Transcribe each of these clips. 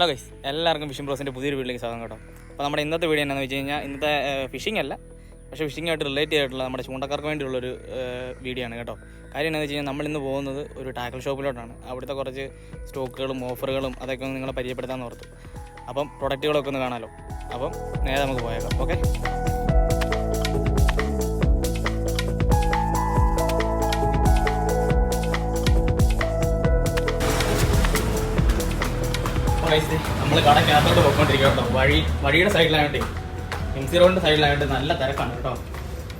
Hello guys എല്ലാവർക്കും fishing ബ്രോസിന്റെ പുതിയൊരു വീട്ടിലേക്ക് സ്വാഗതം കേട്ടോ. അപ്പോൾ നമ്മുടെ ഇന്നത്തെ വീഡിയോ എന്താണെന്ന് വെച്ച് കഴിഞ്ഞാൽ ഇന്നത്തെ ഫിഷിംഗ് അല്ല. പക്ഷേ ഫിഷിങ്ങായിട്ട് റിലേറ്റ് ചെയ്തിട്ടുള്ള നമ്മുടെ ചൂണ്ടക്കാർക്ക് വേണ്ടിയുള്ളൊരു വീഡിയോ ആണ് കേട്ടോ. കാര്യം എന്താണെന്ന് വെച്ച് കഴിഞ്ഞാൽ നമ്മൾ ഇന്ന് പോകുന്നത് ഒരു ടാക്കിൾ ഷോപ്പിലോട്ടാണ് അവിടുത്തെ കുറച്ച് സ്റ്റോക്കുകളും ഓഫറുകളും അതൊക്കെ ഒന്ന് നിങ്ങളെ പരിചയപ്പെടുത്താമെന്ന് ഓർത്തു. അപ്പം പ്രൊഡക്റ്റുകളൊക്കെ ഒന്ന് കാണാമല്ലോ അപ്പം നേരെ നമുക്ക് പോയേക്കാം. ഓക്കെ നമ്മൾ കടക്കകത്തോട്ട് പോയിക്കൊണ്ടിരിക്കുക കേട്ടോ. വഴി വഴിയുടെ സൈഡിലായോണ്ടേ എം സി റോഡിന്റെ സൈഡിലായോണ്ട് നല്ല തിരക്കാണ് കേട്ടോ.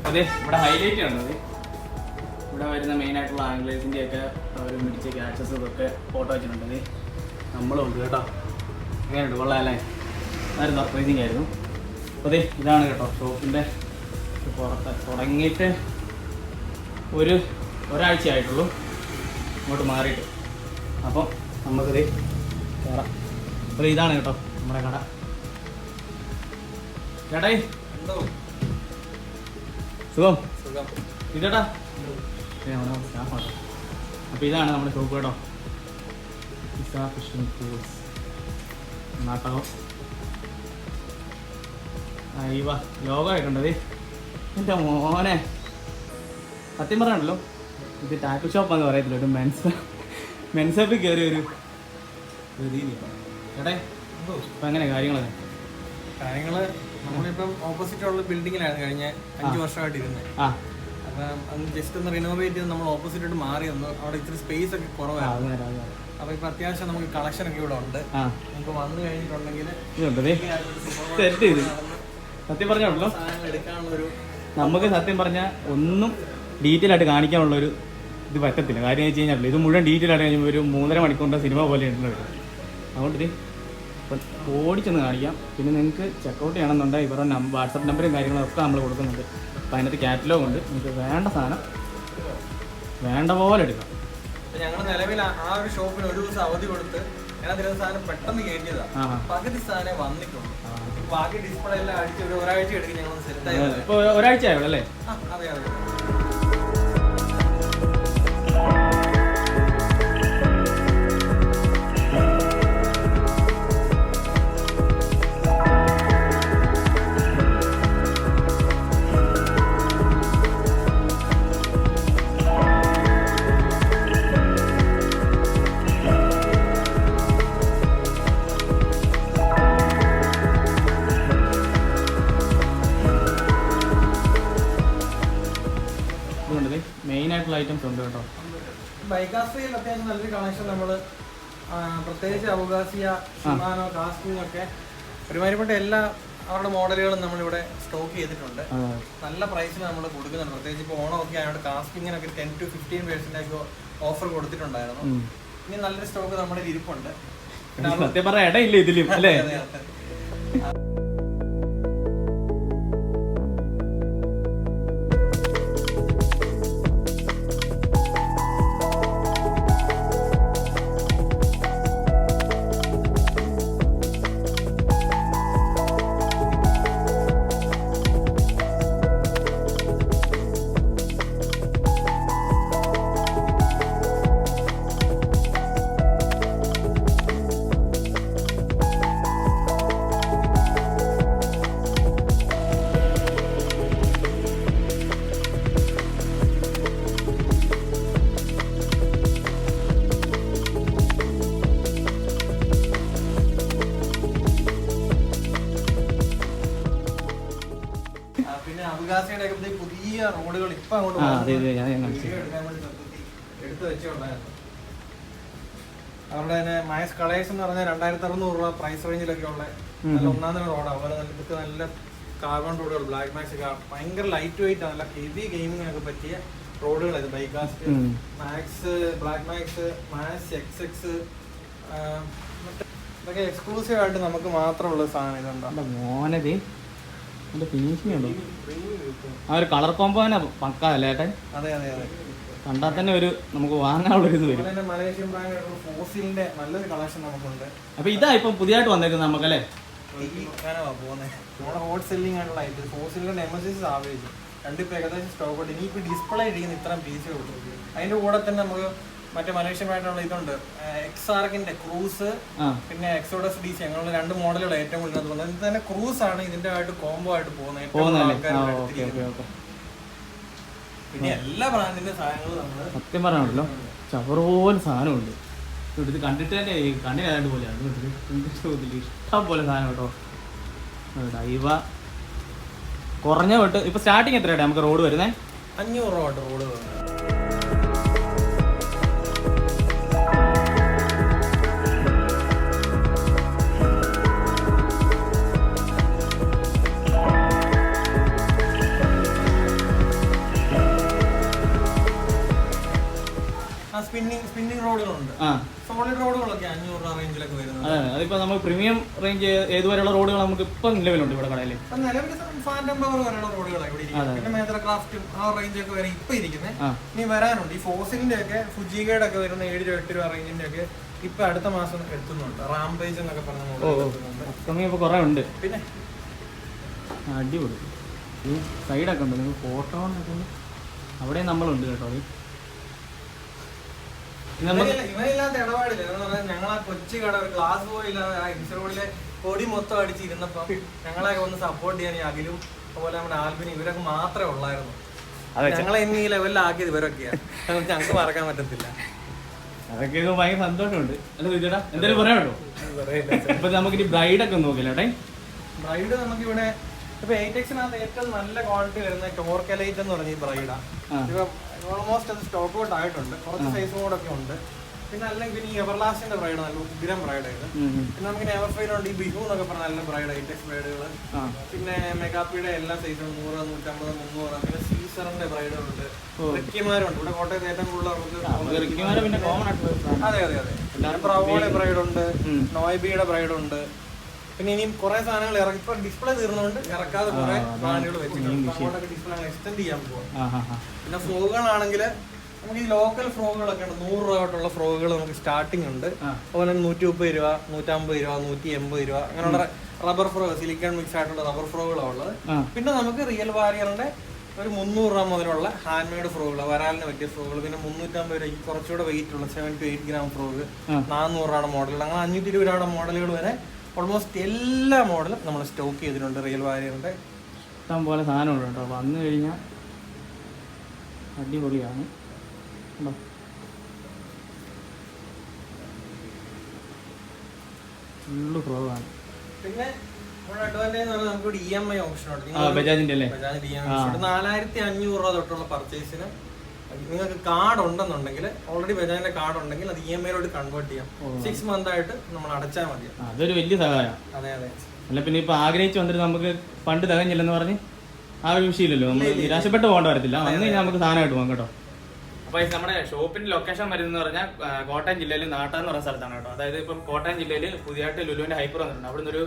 അത് ഇവിടെ ഹൈലൈറ്റ് ആണ് അത് ഇവിടെ വരുന്ന മെയിൻ ആയിട്ടുള്ള ഒക്കെ അവർ മിടിച്ച ക്യാച്ചസ് ഇതൊക്കെ ഫോട്ടോ വെച്ചിട്ടുണ്ട് അതെ നമ്മളുണ്ട് കേട്ടോ. അങ്ങനെയുണ്ട് കൊള്ളാമല്ലേ അതൊരു സർപ്രൈസിങ് ആയിരുന്നു. അപ്പോൾ അതെ ഇതാണ് കേട്ടോ ഷോപ്പിന്റെ പുറത്ത്. തുടങ്ങിയിട്ട് ഒരു ഒരാഴ്ച ആയിട്ടുള്ളൂ ഇങ്ങോട്ട് മാറിയിട്ട്. അപ്പം നമുക്കിത് കയറാം അപ്പോൾ ഇതാണ് കേട്ടോ നമ്മുടെ കട. ചേട്ടായി. സുഖം? ഇതേട്ടാ. സ്റ്റാഫാട്ടോ അപ്പോൾ ഇതാണ് നമ്മുടെ ഷോപ്പ് കേട്ടോ. പിസ ഫിഷിംഗ് ടൂൾസ് നാട്ടകം. അയ്യവ ലോകമായിട്ടുണ്ടത് എന്റെ മോനെ. സത്യം പറയാണല്ലോ ഇത് ടാറ്റു ഷോപ്പാന്ന് പറയത്തില്ല ഒരു മെൻസ് മെൻസപ്പിൽ കയറിയ ഒരു ഒരു രീതി ചേട്ടേ ഇപ്പം എങ്ങനെ കാര്യങ്ങളൊക്കെ? കാര്യങ്ങൾ നമ്മളിപ്പം ഓപ്പോസിറ്റ് ഉള്ള ബിൽഡിങ്ങിലാണ് കഴിഞ്ഞ അഞ്ചു വർഷമായിട്ട് ഇരുന്നത് അപ്പം ജസ്റ്റ് ഒന്ന് റിനോവേറ്റ് ചെയ്ത് നമ്മൾ ഓപ്പോസിറ്റ് മാറി വന്നു അവിടെ ഇത്തിരി സ്പേസ് ഒക്കെ കുറവായിരുന്നു. അപ്പൊ ഇപ്പൊ അത്യാവശ്യം നമുക്ക് കളക്ഷൻ ഒക്കെ ഇവിടെ ഉണ്ട്. നമുക്ക് വന്നു കഴിഞ്ഞിട്ടുണ്ടെങ്കിൽ സത്യം ഒരു നമുക്ക് സത്യം പറഞ്ഞാൽ ഒന്നും ഡീറ്റെയിൽ ആയിട്ട് കാണിക്കാനുള്ള ഒരു ഇത് പറ്റത്തില്ല. കാര്യം വെച്ച് കഴിഞ്ഞാൽ ഇത് മുഴുവൻ ഡീറ്റെയിൽ ആയിട്ട് കഴിയുമ്പോൾ ഒരു മൂന്നര മണിക്കൂറിന്റെ സിനിമ പോലെ ഉണ്ട് അതുകൊണ്ട് ഇത് ഓടിച്ചൊന്ന് കാണിക്കാം. പിന്നെ നിങ്ങൾക്ക് ചെക്കൗട്ട് ചെയ്യണമെന്നുണ്ടെങ്കിൽ ഇവരുടെ നമ്പർ വാട്സപ്പ് നമ്പറും കാര്യങ്ങളൊക്കെ നമ്മൾ കൊടുക്കുന്നുണ്ട്. അപ്പം അതിനകത്ത് കാറ്റലോഗ് ഉണ്ട്. നിങ്ങൾക്ക് വേണ്ട സാധനം വേണ്ട പോലെ എടുക്കാം. ഞങ്ങൾ നിലവിൽ ആ- ഒരു ഷോപ്പിന് ഒരു ദിവസം അവധി കൊടുത്ത് സാധനം പെട്ടെന്ന് പകുതി സാധനം ബാക്കി ഡിസ്പ്ലേ എല്ലാം അടിച്ച് ഒരു ഒരാഴ്ച എടുക്കും ഞങ്ങൾ സെറ്റ് ആയത് ഇപ്പോൾ ഒരാഴ്ച ആയുള്ളൂ അല്ലേ അതെ അതെ. മെയിൻ ആയിട്ടുള്ള ഐറ്റംസ് ഉണ്ട് കേട്ടോ. ബൈക്കാസ്ട്രിയിൽ അത്യാവശ്യം നല്ലൊരു കണക്ഷൻ നമ്മൾ പ്രത്യേകിച്ച് അവകാശിയ ഷിമാനോ കാസ്റ്റിംഗ് ഒക്കെ ഒരുമാതിരിപ്പെട്ട എല്ലാ അവരുടെ മോഡലുകളും നമ്മളിവിടെ സ്റ്റോക്ക് ചെയ്തിട്ടുണ്ട്. നല്ല പ്രൈസിന് നമ്മൾ കൊടുക്കുന്നുണ്ട്. പ്രത്യേകിച്ച് ഇപ്പോൾ ഓണമൊക്കെ ആയതുകൊണ്ട് കാസ്റ്റിങ്ങിനൊക്കെ ടെൻ ടു ഫിഫ്റ്റീൻ പേഴ്സന്റൊക്കെ ഓഫർ കൊടുത്തിട്ടുണ്ടായിരുന്നു. ഇനി നല്ലൊരു സ്റ്റോക്ക് നമ്മുടെ ഇരിപ്പുണ്ട് സത്യം പറയാം ഇടയില്ല ഇതിലും അല്ലേ? പുതിയ റോഡുകൾ ഇപ്പൊ അങ്ങോട്ട് ആ അതെ. അതെ ഞാൻ ഞാൻ കാണിച്ചു എടുത്ത് വെച്ചോണ്ടായിരുന്നു അവരുടെ തന്നെ മയസ് കളേഴ്സ് എന്ന് പറഞ്ഞാൽ രണ്ടായിരത്തി അറുന്നൂറ് രൂപ പ്രൈസ് റേഞ്ചിലൊക്കെ ഉള്ള നല്ല ഒന്നാം തരം റോഡാണ് അതുപോലെ നല്ല ഇതൊക്കെ നല്ല കാർബൺ റോഡുകൾ ബ്ലാക്ക് മാക്സ് ഭയങ്കര ലൈറ്റ് വെയിറ്റ് ആണ് നല്ല ഹെവി ഗെയിമിങ്ങിനൊക്കെ പറ്റിയ റോഡുകൾ ഇത്. Baitcast max black max max X X ഇതൊക്കെ എക്സ്ക്ലൂസീവ് ആയിട്ട് നമുക്ക് മാത്രമുള്ള സാധനം ഇതുണ്ടോ? എന്റെ മോനത് എന്റെ ഫിനിഷിംഗ് ഉണ്ടോ? ആ ഒരു കളർ കോമ്പോ തന്നെ പക്കാ അല്ലേ ഏട്ടൻ? അതെ അതെ അതെ. കണ്ടാൽ തന്നെ ഒരു നമുക്ക് വാങ്ങാനുള്ളൊരു ഇത് വരും. അതുപോലെ തന്നെ മലേഷ്യൻ ബ്രാൻഡ് ഫോസിലിന്റെ നല്ലൊരു കളക്ഷൻ നമുക്കുണ്ട്. അപ്പോൾ ഇതാ ഇപ്പം പുതിയതായിട്ട് വന്നേക്കുന്നത് നമുക്കല്ലേ? ഈ ഞാനാ പോകുന്നത് നമ്മുടെ ഹോട്ട് സെല്ലിംഗ് ആയിട്ടുള്ള ഇത് ഫോസിലിന്റെ എമർജൻസി ആവേജ് രണ്ടിപ്പോ ഏകദേശം സ്റ്റോക്ക് ഉണ്ട്. ഡിസ്പ്ലേ ഇരിക്കുന്ന ഇത്രയും പീസ് കൊടുത്തു അതിന്റെ കൂടെ തന്നെ നമുക്ക് മറ്റേ മലേഷ്യമായിട്ടുള്ള ഇതുണ്ട്. എക്സ് ആർക്കിന്റെ ക്രൂസ് പിന്നെ എക്സോഡസ് ഡി സി അങ്ങനെയുള്ള രണ്ട് മോഡലുകൾ ഏറ്റവും കൂടുതൽ തോന്നുന്നത് ഇത് തന്നെ ക്രൂസ് ആണ് ഇതിന്റെ ആയിട്ട് കോംബോ ആയിട്ട് പോകുന്നത്. ഏറ്റവും പിന്നെ എല്ലാ ബ്രാൻഡിന്റെ സാധനങ്ങളും നമ്മൾ സത്യം പറഞ്ഞാണല്ലോ ചവറുപോലെ സാധനമുണ്ട്. ഇത് കണ്ടിട്ട് തന്നെ ഈ കണ്ണിന് ഏതാണ്ട് പോലെ ഇഷ്ടം പോലെ സാധനം കേട്ടോ. ഡൈവ. കുറഞ്ഞ തൊട്ട് ഇപ്പൊ സ്റ്റാർട്ടിങ് എത്രയാണ് നമുക്ക് റോഡ് വരുന്നേ? അഞ്ഞൂറ് രൂപ റോഡ് പോകുന്നത് സ്പിന്നിങ് സ്പിന്നിങ് റോഡുകളുണ്ട്. സോളിഡ് റോഡുകളൊക്കെ അഞ്ഞൂറ് രൂപ റേഞ്ചിലൊക്കെ വരുന്നത് അതെ. അതിപ്പോ നമ്മൾ പ്രീമിയം റേഞ്ച് ഏതുവരെയുള്ള റോഡുകൾ നമുക്ക് ഇപ്പൊ നിലവിലുണ്ട് ഇവിടെ കടയിൽ ഇപ്പൊ നിലവിൽ ഫാന്റം പവർ വരെയുള്ള റോഡുകളാണ് ഇവിടെ ഇരിക്കുന്നത്. പിന്നെ മേത്ര ക്രാഫ്റ്റും ആ വരെ ഇപ്പൊ ഇരിക്കുന്നത് ഇനി വരാനുണ്ട്. ഈ ഫോസിലിന്റെ ഒക്കെ ഫുജികയുടെ ഒക്കെ വരുന്ന ഏഴ് രൂപ എട്ട് രൂപ റേഞ്ചിന്റെ ഒക്കെ ഇപ്പൊ അടുത്ത മാസം എത്തുന്നുണ്ട്. റാംപേജ് എന്നൊക്കെ പറഞ്ഞ ഉണ്ട്. പിന്നെ? അടിപൊളി. സൈഡൊക്കെ ഉണ്ട് നിങ്ങൾ ഫോട്ടോ അവിടെ നമ്മളുണ്ട് കേട്ടോ. അത് ഇവനില്ലാത്ത ഇടപാടില്ല. എന്ന് പറഞ്ഞാൽ ഞങ്ങൾ ആ കൊച്ചു കട ഒരു ക്ലാസ് പോയില്ലാതെ ആ ഇൻസ്റ്ററോഡിലെ പൊടി മൊത്തം അടിച്ചിരുന്നപ്പം ഞങ്ങളൊക്കെ ഒന്ന് സപ്പോർട്ട് ചെയ്യാൻ ഈ അഖിലും അതുപോലെ നമ്മുടെ ആൽബിനും ഇവരൊക്കെ മാത്രമേ ഉള്ളായിരുന്നു. ഞങ്ങളെ ഇന്ന് ഈ ലെവലിലാക്കിയത് ഇവരൊക്കെയാണ് ഞങ്ങൾക്ക് മറക്കാൻ പറ്റത്തില്ല. അതൊക്കെ ഭയങ്കര സന്തോഷമുണ്ട്. അല്ല വിജയടാ എന്തായാലും പറയാനുണ്ടോ? ഇപ്പൊ നമുക്ക് ഇനി ബ്രൈഡ് ഒക്കെ നോക്കില്ല ബ്രൈഡ് നമുക്ക് ഇവിടെ ഇപ്പൊ എയ്റ്റെക്സിനകത്ത് ഏറ്റവും നല്ല ക്വാളിറ്റി വരുന്ന ടോർക്കലൈറ്റ് എന്ന് പറഞ്ഞ ഈ ബ്രൈഡാ ഇപ്പൊ ഓൾമോസ്റ്റ് അത് സ്റ്റോക്ക് ഔട്ട് ആയിട്ടുണ്ട്. കുറച്ച് സൈസ് മോഡൊക്കെ ഉണ്ട്. പിന്നെ അല്ലെങ്കിൽ പിന്നെ ഈ എവർലാസ്റ്റിന്റെ ബ്രൈഡ് നല്ല ഉഗ്രം ബ്രൈഡ് പിന്നെ നമുക്ക് എവർഫൈലുണ്ട് ഈ ബിഹു എന്നൊക്കെ പറഞ്ഞ നല്ല ബ്രൈഡ് ഐറ്റക്സ് ബ്രൈഡുകൾ പിന്നെ മെഗാപ്പിയുടെ എല്ലാ സൈസും നൂറ് നൂറ്റമ്പത് മുന്നൂറ്. പിന്നെ സീസറിന്റെ ബ്രൈഡുകളുണ്ട് റിക്കിമാരുണ്ട് ഇവിടെ കോട്ടയത്ത് ഏറ്റവും കൂടുതൽ നമുക്ക് അതെ അതെ അതെ പിന്നെ ബ്രവോയുടെ ബ്രൈഡ് ഉണ്ട്. നോയ്ബിയുടെ ബ്രൈഡ് ഉണ്ട്. പിന്നെ ഇനിയും കുറെ സാധനങ്ങൾ ഇറങ്ങി. ഇപ്പൊ ഡിസ്പ്ലേ തീർന്നുകൊണ്ട് ഇറക്കാതെ കുറെ സാധനങ്ങൾ വെച്ചിട്ടുണ്ട്. അങ്ങോട്ടൊക്കെ ഡിസ്പ്ലേ എക്സ്റ്റെൻഡ് ചെയ്യാൻ പോകും പിന്നെ ഫ്രോഗുകളാണെങ്കിൽ നമുക്ക് ഈ ലോക്കൽ ഫ്രോഗുകളൊക്കെ ഉണ്ട്. നൂറ് രൂപ തൊട്ടുള്ള ഫ്രോഗുകൾ നമുക്ക് സ്റ്റാർട്ടിംഗ് ഉണ്ട്. അതുപോലെ നൂറ്റി മുപ്പത് രൂപ നൂറ്റമ്പത് രൂപ നൂറ്റി എൺപത് രൂപ അങ്ങനെയുള്ള റബ്ബർ ഫ്രോ സിലിക്കൺ മിക്സ് ആയിട്ടുള്ള റബ്ബർ ഫ്രോഗുകളാണ് ഉള്ളത്. പിന്നെ നമുക്ക് റിയൽ വാരിയറിന്റെ ഒരു മുന്നൂറ് രൂപ മുതലുള്ള ഹാൻഡ് മെയ്ഡ് ഫ്രോഗുകൾ വരാലിന് പറ്റിയ ഫ്രോഗുകൾ പിന്നെ മുന്നൂറ്റമ്പത് രൂപയ്ക്ക് കുറച്ചുകൂടെ വെയിറ്റ് ഉള്ള seven to eight gram frog. നാനൂറ് രൂപയുടെ മോഡലുകൾ അങ്ങനെ അഞ്ഞൂറ്റി ഇരുപത് രൂപയുടെ മോഡലുകൾ വരെ ഓൾമോസ്റ്റ് എല്ലാ മോഡലും നമ്മൾ സ്റ്റോക്ക് ചെയ്തിട്ടുണ്ട് റിയൽ വാരിയറിന്റെ ഇഷ്ടം പോലെ സാധനമുണ്ട് കേട്ടോ. വന്നു കഴിഞ്ഞാൽ അടിപൊളിയാണ്. കണ്ടോ? ഫുള്ള് ആണ്. പിന്നെ ബജാജിന്റെ. ഐ നാലായിരത്തി അഞ്ഞൂറ് രൂപ തൊട്ടുള്ള പർച്ചേസിന് നിങ്ങൾക്ക് കാർഡ് ഉണ്ടെന്നുണ്ടെങ്കിൽ ഓൾറെഡി ബജാജിന്റെ കാർഡ് ഉണ്ടെങ്കിൽ അത് ഇ എം ഐയിലോട്ട് കൺവേർട്ട് ചെയ്യാം. സിക്സ് മന്ത് ആയിട്ട് നമ്മൾ അടച്ചാൽ മതി. അതൊരു വലിയ സഹായം. അതെ അതെ. അല്ല പിന്നെ ഇപ്പൊ ആഗ്രഹിച്ചു വന്നിട്ട് നമുക്ക് ഫണ്ട് തികഞ്ഞില്ലെന്ന് പറഞ്ഞ് ആ ഒരു വിഷയമില്ലല്ലോ. നമ്മൾ നിരാശപ്പെട്ട് പോകേണ്ട വരത്തില്ല. വന്നു കഴിഞ്ഞാൽ നമുക്ക് സാധനമായിട്ട് പോകാം കേട്ടോ. അപ്പൊ നമ്മുടെ ഷോപ്പിന്റെ ലൊക്കേഷൻ വരുന്നത് പറഞ്ഞാൽ കോട്ടയം ജില്ലയിൽ നാട്ട എന്ന് പറയുന്ന സ്ഥലത്താണ് കേട്ടോ. അതായത് ഇപ്പം കോട്ടയം ജില്ലയിൽ പുതിയതായിട്ട് ലുലുവിന്റെ ഹൈപ്പർ വന്നിട്ടുണ്ട്. അവിടുന്ന് ഒരു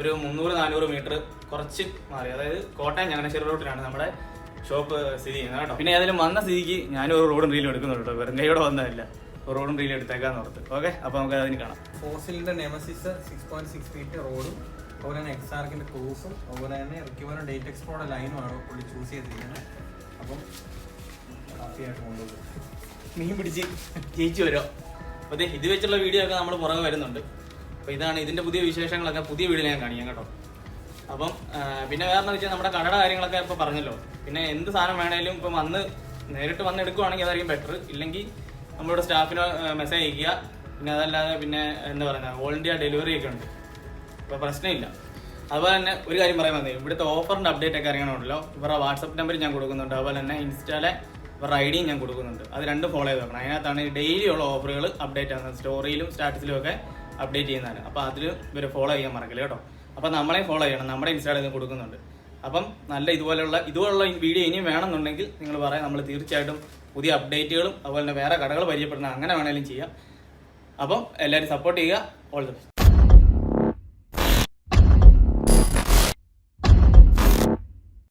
ഒരു മുന്നൂറ് നാനൂറ് മീറ്റർ കുറച്ച് മാറി. അതായത് കോട്ടയം ചങ്ങനാശ്ശേരി റോട്ടിലാണ്. നമ്മുടെ ഷോപ്പ് സ്ഥിതി ചെയ്യുന്നത് കേട്ടോ. പിന്നെ ഏതായാലും വന്ന സ്ഥിതിക്ക് ഞാനും ഒരു റോഡും റീലും എടുക്കുന്നുണ്ട് കേട്ടോ. വെറും കൈയോടെ വന്നതല്ല. ഒരു റോഡും റീലും എടുത്തേക്കാന്ന് ഓർത്ത്. ഓക്കെ? അപ്പൊ നമുക്ക് അതിന് കാണാം. ഫോസിലിന്റെ Nemesis six point six feet റോഡും അതുപോലെ തന്നെ എക്സാർക്കിന്റെ ക്രൂസും അതുപോലെ തന്നെ റിക്യൂവറും ഡേറ്റ് എക്സ്പ്ലോയുടെ ലൈനുമാണ് പുള്ളി ചൂസ് ചെയ്തിരിക്കുന്നത്. അപ്പം ഹാപ്പിയായിട്ട് കൊണ്ടുപോകും മീൻ പിടിച്ച് ജയിച്ചു വരോ? അപ്പോൾ ദേ ഇത് വെച്ചുള്ള വീഡിയോ ഒക്കെ നമ്മൾ പുറകെ വരുന്നുണ്ട്. അപ്പോൾ ഇതാണ് ഇതിന്റെ പുതിയ വിശേഷങ്ങളൊക്കെ. പുതിയ വീഡിയോ ഞാൻ കാണിക്കാം കേട്ടോ. അപ്പം പിന്നെ വേറെ വെച്ചാൽ നമ്മുടെ കടയുടെ കാര്യങ്ങളൊക്കെ ഇപ്പോൾ പറഞ്ഞല്ലോ. പിന്നെ എന്ത് സാധനം വേണേലും ഇപ്പം വന്ന് നേരിട്ട് വന്ന് എടുക്കുവാണെങ്കിൽ അതായിരിക്കും ബെറ്റർ ഇല്ലെങ്കിൽ നമ്മളുടെ സ്റ്റാഫിന് മെസ്സേജ് അയക്കുക പിന്നെ അതല്ലാതെ പിന്നെ എന്താ പറയുക ഓൾ ഇന്ത്യ ഡെലിവറി ഒക്കെ ഉണ്ട്. അപ്പോൾ പ്രശ്നമില്ല. അതുപോലെ തന്നെ ഒരു കാര്യം പറയാൻ വന്നേ ഇവിടുത്തെ ഓഫറിന്റെ അപ്ഡേറ്റ് ഒക്കെ അറിയണമല്ലോ. ഇവരുടെ വാട്സപ്പ് നമ്പർ ഞാൻ കൊടുക്കുന്നുണ്ട്. അതുപോലെ തന്നെ ഇൻസ്റ്റാലെ ഇവരുടെ ഐ ഡിയും ഞാൻ കൊടുക്കുന്നുണ്ട്. അത് രണ്ടും ഫോളോ ചെയ്ത് നോക്കണം അതിനകത്താണ് ഡെയിലി ഉള്ള ഓഫറുകൾ അപ്ഡേറ്റ് ആകുന്നത് സ്റ്റോറിയിലും സ്റ്റാറ്റസിലും ഒക്കെ അപ്ഡേറ്റ് ചെയ്യുന്നതാണ്. അപ്പോൾ അതിൽ ഇവർ ഫോളോ ചെയ്യാൻ മറക്കില്ല കേട്ടോ. അപ്പോൾ നമ്മളെ ഫോളോ ചെയ്യണം. നമ്മുടെ ഇൻസ്റ്റാളിൽ ഇത് കൊടുക്കുന്നുണ്ട്. അപ്പം നല്ല ഇതുപോലെയുള്ള ഇതുപോലുള്ള വീഡിയോ ഇനിയും വേണമെന്നുണ്ടെങ്കിൽ നിങ്ങൾ പറയാം. നമ്മൾ തീർച്ചയായിട്ടും പുതിയ അപ്ഡേറ്റുകളും അതുപോലെ തന്നെ വേറെ കടകൾ പരിചയപ്പെടുന്ന അങ്ങനെ വേണമെങ്കിലും ചെയ്യാം. അപ്പം എല്ലാവരും സപ്പോർട്ട് ചെയ്യുക. All the best